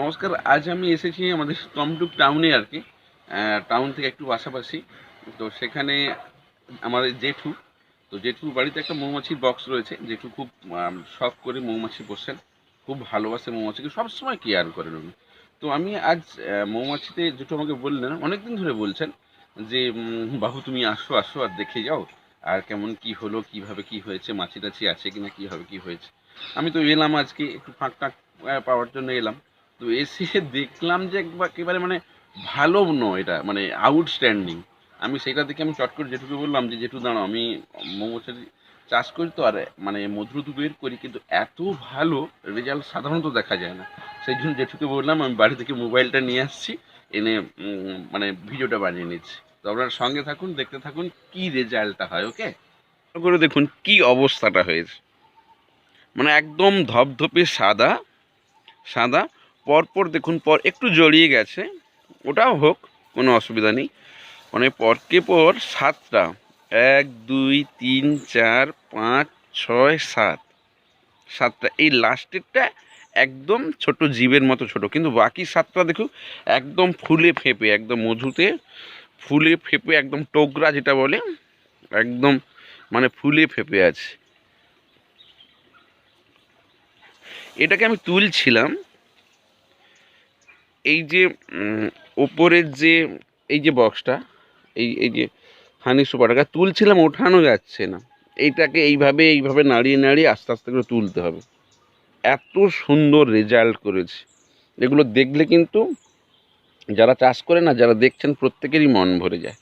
নমস্কার, আজ আমি এসেছি আমাদের টমটুক টাউনে আর কি টাউন থেকে একটু পাশাপাশি। তো সেখানে আমাদের জেঠু, তো জেঠুর বাড়িতে একটা মৌমাছির বক্স রয়েছে। জেঠু খুব শখ করে মৌমাছি পোষেন, খুব ভালোবাসে মৌমাছিকে, সবসময় কেয়ার করেন উনি। তো আমি আজ মৌমাছিতে জেঠু আমাকে বললেন, অনেকদিন ধরে বলছেন যে বাহু তুমি আসো আসো আর দেখে যাও, আর কেমন কি হলো, কীভাবে কি হয়েছে মাছি টাছি আছে কিনা, কীভাবে কি হয়েছে। আমি তো এলাম আজকে, একটু ফাঁক টাক পাওয়ার জন্য এলাম। তো এসে দেখলাম যে একবার মানে ভালো নয় এটা মানে আউটস্ট্যান্ডিং আমি সেটা দেখে আমি চট করে জেঠুকে বললাম যে জেঠু দাঁড়ো আমি মৌমাছির চাষ করি তো, আর মানে মধুরু বের করি, কিন্তু এত ভালো রেজাল্ট সাধারণত দেখা যায় না। সেই জন্য জেঠুকে বললাম, আমি বাড়ি থেকে মোবাইলটা নিয়ে আসছি, এনে মানে ভিডিওটা বানিয়ে নিচ্ছি। তো আপনার সঙ্গে থাকুন, দেখতে থাকুন কি রেজাল্টটা হয় ওকে করে দেখুন কি অবস্থাটা হয়েছে। মানে একদম ধপধপে সাদা সাদা পরপর দেখুন, পর একটু জড়িয়ে গেছে। ওটাও হোক, কোনো অসুবিধা নেই। মানে পরকে পর সাতটা। এক, দুই, তিন, চার, পাঁচ, ছয়, সাত। সাতটা। এই লাস্টেরটা একদম ছোট জীবের মতো ছোট। কিন্তু বাকি সাতটা দেখুন, একদম ফুলে ফেপে, একদম মধুতে ফুলে ফেপে, একদম টোকরা যেটা বলে, একদম মানে ফুলে ফেপে আছে। এটাকে আমি তুলছিলাম। এই যে ওপরের যে, এই যে বক্সটা এই এই যে হানি সুপারটাকে তুলছিলাম, ওঠানো যাচ্ছে না। এইটাকে এইভাবে এইভাবে নাড়িয়ে নাড়িয়ে আস্তে আস্তে করে তুলতে হবে। এত সুন্দর রেজাল্ট করেছে। এগুলো দেখলে কিন্তু যারা চাষ করে না, যারা দেখছেন, প্রত্যেকেরই মন ভরে যায়।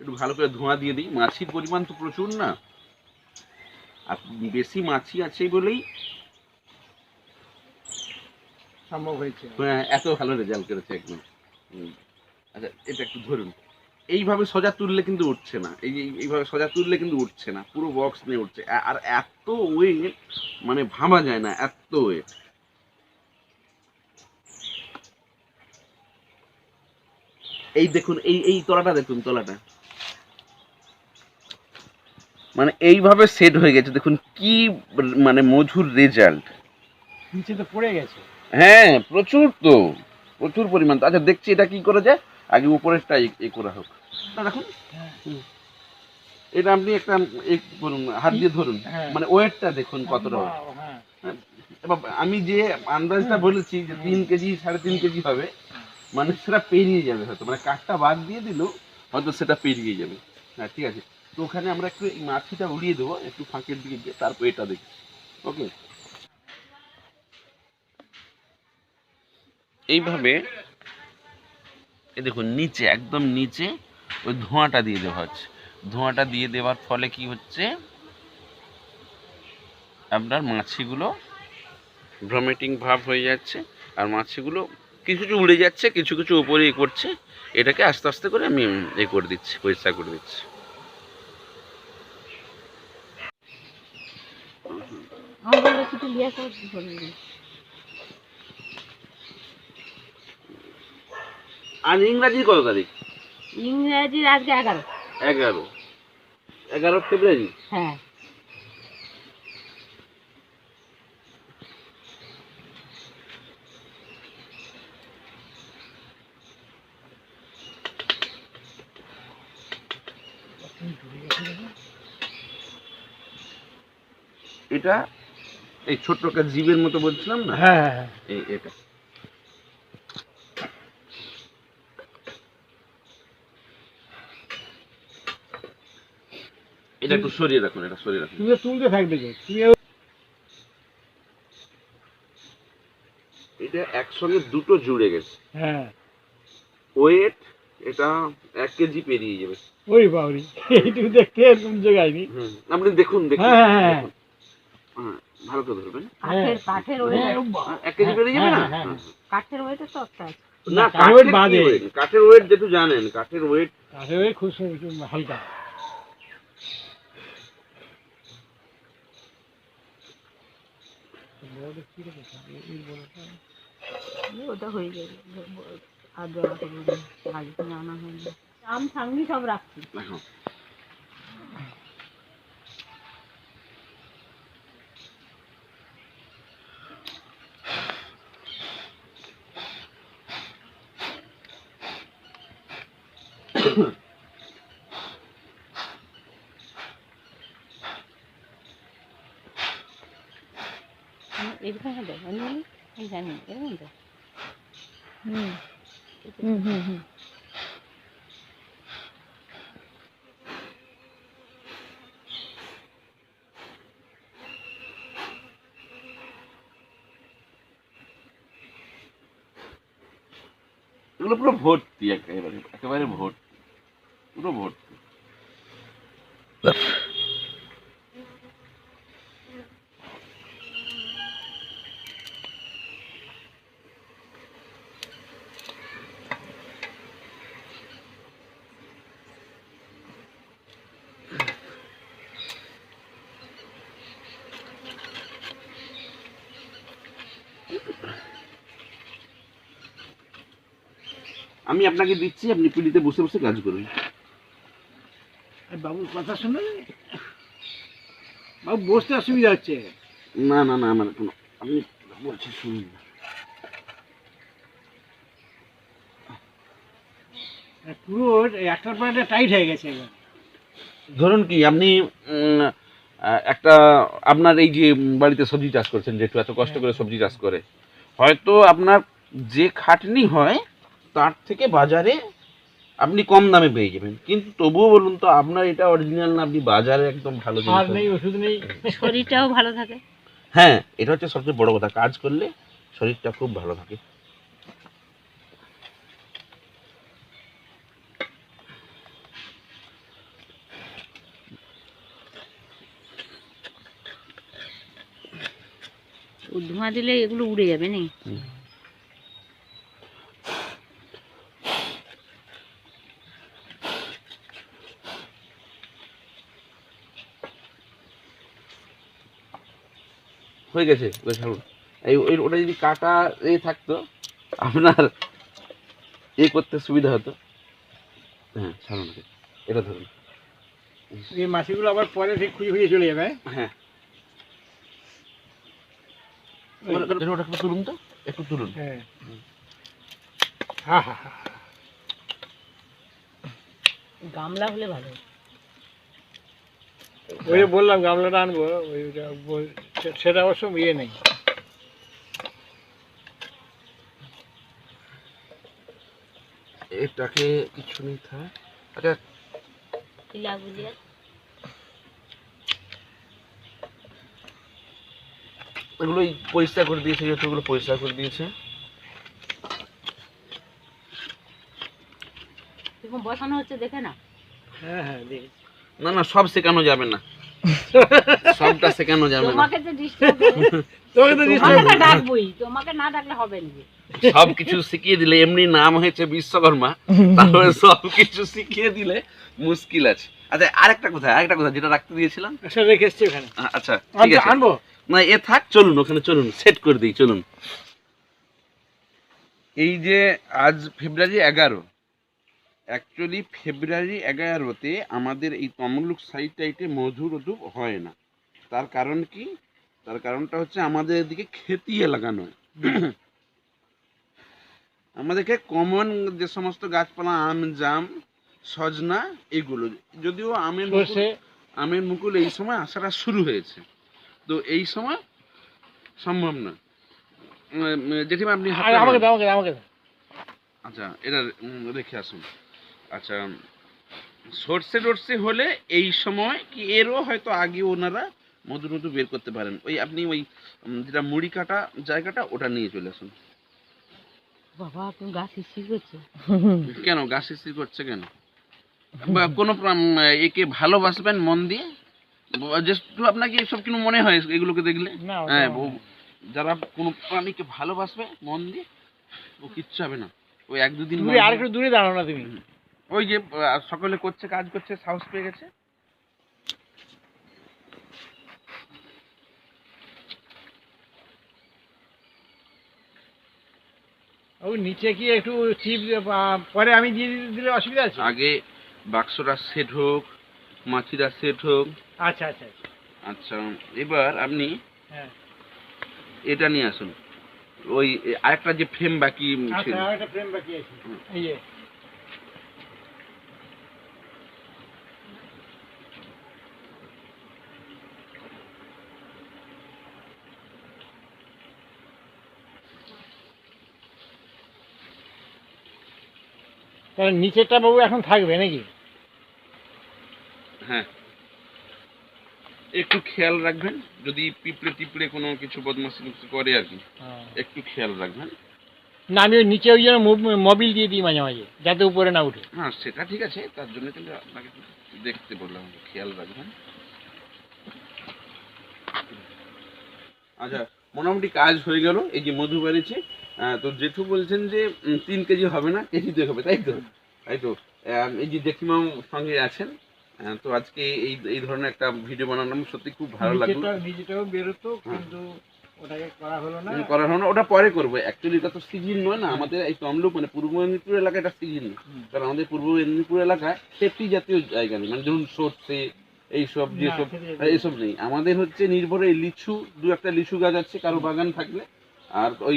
একটু ভালো করে ধোঁয়া দিয়ে দিই। মাছির পরিমাণ তো প্রচুর না। আর বেশি মাছি আছে বলেই সম্ভব হয়েছে। হ্যাঁ, এত ভালো রেজাল্ট করেছে একদম। আচ্ছা এটা একটু ধরুন। এইভাবে সোজা তুললে কিন্তু উঠছে না। এই যে এইভাবে সোজা তুললে কিন্তু উঠছে না। পুরো বক্স নিয়ে উঠছে। আর এত ওয়েট মানে ভাবা যায় না এত ওয়েট এই দেখুন এই এই তলাটা দেখুন তলাটা। মানে এইভাবে সেট হয়ে গেছে। দেখুন কি মানে মধুর রেজাল্ট নিচে তো পড়ে গেছে। হ্যাঁ প্রচুর তো প্রচুর পরিমাণ তো। আচ্ছা দেখছি এটা কি করে যায় আগে উপরেরটা এ- করা হোক। না দেখুন এটা আপনি একটা করুন হাত দিয়ে ধরুন। হ্যাঁ। মানে ওয়েটটা দেখুন কতটা। হ্যাঁ এবার আমি যে আন্দাজটা বলেছি যে তিন কেজি সাড়ে তিন কেজি হবে মানে সেটা পেরিয়ে যাবে হয়তো। মানে কাঠটা বাদ দিয়ে দিলেও হয়তো সেটা পেরিয়ে যাবে। হ্যাঁ ঠিক আছে। তো ওখানে আমরা একটু মাছিটা উড়িয়ে দেবো একটু ফাঁকের দিকে গিয়ে তারপর এটা দেখি। ওকে? এইভাবে এ দেখুন, নিচে, একদম নিচে ওই ধোঁয়াটা দিয়ে দেওয়া হচ্ছে। ধোঁয়াটা দিয়ে দেওয়ার ফলে কি হচ্ছে? আপনার মাছিগুলো ভ্রমেটিং ভাব হয়ে যাচ্ছে আর মাছিগুলো কিছু কিছু উড়ে যাচ্ছে, কিছু কিছু উপরে এ করছে। এটাকে আস্তে আস্তে করে আমি এ করে দিচ্ছি, পরিষ্কার করে দিচ্ছি। আমাদের কিছু আর ইংরাজি কত তারিখ? ইংরেজির আজকে এগারো। এগারো। এগারো ফেব্রুয়ারি? হ্যাঁ। এটা এই ছোট্ট একটা জীবের মতো বলছিলাম না? হ্যাঁ হ্যাঁ। এই এটা। এটা একটু সরিয়ে রাখুন এটা সরিয়ে রাখুন। তুমি তুলতে থাকবে যে তুমি এটা একসঙ্গে দুটো জুড়ে গেছে। হ্যাঁ। ওয়েট এটা এক কেজি পেরিয়ে যাবে। ওই বাবরি এইটুকু দেখতে এরকম আপনি দেখুন দেখুন। হ্যাঁ, হ্যাঁ, হ্যাঁ। ভালো করে ধরবেন। কাঠের কাঠের হ্যাঁ, ওয়েট হ্যাঁ, এক কেজি পেরিয়ে যাবে না? হ্যাঁ, হ্যাঁ। হ্যাঁ। কাঠের ওয়েটে তো একটা না কাঠের weight কাঠের বাদে। কাঠের ওয়েট যেহেতু জানেন কাঠের ওয়েট আসলে ওই খুব এই ওটা হয়ে যাবে আর আগে আনা হয়নি। আম সামনি সব রাখছি দেখো এরকম হবে? আমি আমি জানি এরকম তো। হুম। হুম হুম হুম। এগুলো পুরো ভর্তি একেবারে একেবারে ভর্তি। পুরো ভর্তি। আমি আপনাকে দিচ্ছি আপনি পিড়িতে বসে বসে কাজ করুন। বাবুর কথা শুনে বাবু বসতে অসুবিধা হচ্ছে। না না না আমার কোনো আপনি বলছি শুনুন। না পুরো একটার পর একটা টাইট হয়ে গেছে এবার। ধরুন কি আপনি একটা আপনার এই যে বাড়িতে সবজি চাষ করছেন যেটু এত কষ্ট করে সবজি চাষ করে হয়তো আপনার যে খাটনি হয় তার থেকে বাজারে আপনি কম দামে পেয়ে যাবেন। কিন্তু তবুও বলুন তো আপনার এটা অরিজিনাল না আপনি বাজারে একদম ভালো জিনিস আর নেই ওষুধ নেই। শরীরটাও ভালো থাকে। হ্যাঁ এটা হচ্ছে সবচেয়ে বড় কথা। কাজ করলে শরীরটা খুব ভালো থাকে। ধোঁয়া দিলে এগুলো উড়ে যাবে নি হয়ে গেছে ওটা ছাড়ুন এই ওই- ওটা যদি কাটা এ থাকতো আপনার এ করতে সুবিধা হতো। হ্যাঁ ছাড়ুন এটা ধরুন। এই মাছিগুলো আবার পরে ঠিক খুঁজে খুঁজে চলে যাবে হ্যাঁ? ওটা- ওটা- একটু তুলুন তো একটু তুলুন। হ্যাঁ। হ্যাঁ হ্যাঁ হ্যাঁ গামলা হলে ভালো। ওই যে বললাম গামলাটা আনব সে- সেটা অবশ্য ইয়ে নেই। এটাকে কিছু নেই থাক আচ্ছা। এগুলো পরিষ্কার করে দিয়েছে যেহেতু ওগুলো পরিষ্কার করে দিয়েছে। বসানো হচ্ছে দেখে না? হ্যাঁ হ্যাঁ দেখি। না না সব শেখানো যাবে না। সবটা শেখানো যাবে না। তোমাকে তো ডিস্টার্ব তোকে তো তোমাকে তো ডাকবই তোমাকে না ডাকলে হবে নাকি সব কিছু শিখিয়ে দিলে এমনি নাম হয়েছে বিশ্বকর্মা তারপরে সব কিছু শিখিয়ে দিলে মুশকিল আছে। আচ্ছা আরেকটা কথা আরেকটা কথা যেটা রাখতে দিয়েছিলাম। সেটা রেখে এসছি ওখানে। আচ্ছা ঠিক আছে। আনব। না এ থাক চলুন ওখানে চলুন সেট করে দিই চলুন। এই যে আজ ফেব্রুয়ারি এগারো অ্যাকচুয়ালি ফেব্রুয়ারি এগারোতে আমাদের এই তমলুক সাইড টাইটে মধু রধু হয় না। তার কারণ কি? তার কারণটা হচ্ছে আমাদের এদিকে খেতিয়ে লাগানো হয়। আমাদেরকে কমন যে সমস্ত গাছপালা আম জাম সজনা এগুলো যদিও আমের আমের মুকুল এই সময় আসাটা শুরু হয়েছে। তো এই সময় সম্ভব না। জেঠিমা আপনি আচ্ছা এটা রেখে আসুন। আচ্ছা সর্ষে টর্ষে হলে এই সময় কি এরও হয়তো আগে ওনারা মধু মধু বের করতে পারেন? ওই আপনি ওই যেটা মুড়ি কাটা জায়গাটা ওটা নিয়ে চলে আসুন। বাবা তুমি গাছ শিশির করছ। কেন? গাছ সৃষ্টি করছে কেন? বা কোনো একে ভালোবাসবেন মন দিয়ে? যেহেতু আপনাকে এসব কিন্তু মনে হয় এগুলোকে দেখলে? হ্যাঁ যারা কোনো প্রাণীকে ভালোবাসবে মন দিয়ে ও কিচ্ছু হবে না। ওই এক দুদিন আর একটু দূরে দাঁড়াও না তুমি। ওই যে সকলে করছে কাজ করছে সাহস পেয়ে গেছে? ওই নিচে কি একটু চিপ পরে আমি দিয়ে দিতে- দিলে অসুবিধা আছে? আগে বাক্সটা সেট হোক মাছিটা সেট হোক। আচ্ছা আচ্ছা আচ্ছা। আচ্ছা এবার আপনি হ্যাঁ। এটা নিয়ে আসুন। ওই আরেকটা যে ফ্রেম বাকি ছিল আচ্ছা আর একটা ফ্রেম বাকি আছে। এই তাহলে নিচেরটা বাবু এখন থাকবে নাকি? হ্যাঁ। একটু খেয়াল রাখবেন যদি পিঁপড়ে টিপড়ে কোনো কিছু বদমাশি করে আর কি একটু খেয়াল রাখবেন। না আমি ওই নিচে ওই জন্য মোবিল দিয়ে দিই মাঝে মাঝে যাতে উপরে না উঠে। হ্যাঁ সেটা ঠিক আছে তার জন্য কিন্তু আপনাকে দেখতে বললাম খেয়াল রাখবেন। আচ্ছা মোটামুটি কাজ হয়ে গেল এই যে মধু বেড়েছে তো জেঠু বলছেন যে তিন কেজি হবে না কেজিতে হবে তাই তো? তাই তো? এই যে জেঠিমাও সঙ্গে আছেন তো আজকে এই এই ধরনের একটা ভিডিও বানানো সত্যি খুব ভালো লাগল। বেরোতো হ্যাঁ। কিন্তু ওটাকে করা হলো না। করা হলো না ওটা পরে করব। অ্যাকচুয়ালি এটা তো সিজন নয় না আমাদের এই তমলুক মানে পূর্ব মেদিনীপুর এলাকায় এটা সিজন। কারণ আমাদের পূর্ব মেদিনীপুর এলাকায় সেফটি জাতীয় জায়গা নেই। মানে ধরুন সর্ষে এইসব যেসব এইসব নেই। আমাদের হচ্ছে নির্ভরে এই লিচু দু একটা লিচু গাছ আছে কারও বাগান থাকলে আর ওই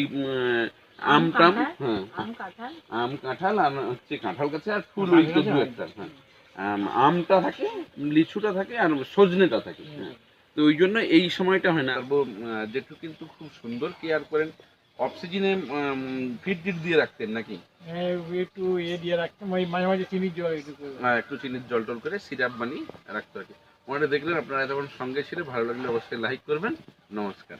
আম আম, টাম হ্যাঁ। আম কাঁঠাল? আম কাঁঠাল আর হচ্ছে কাঁঠাল গাছে আর ফুল ওই তো দু একটা হ্যাঁ। আম, আমটা থাকে লিচুটা থাকে আর সজনেটা থাকে হ্যাঁ। তো ওই জন্য এই সময়টা হয় না। জেঠু কিন্তু খুব সুন্দর কেয়ার করেন। অক্সিজেনে ফিট টিট দিয়ে রাখতেন নাকি? হ্যাঁ, একটু ইয়ে দিয়ে রাখতাম ওই মাঝে মাঝে চিনির জল একটু করে। একটু চিনির জল টল করে সিরাপ বানিয়ে রাখতে আর কি ওনারা দেখলেন আপনারা এতক্ষণ সঙ্গে ছিল ভালো লাগলে অবশ্যই লাইক করবেন। নমস্কার।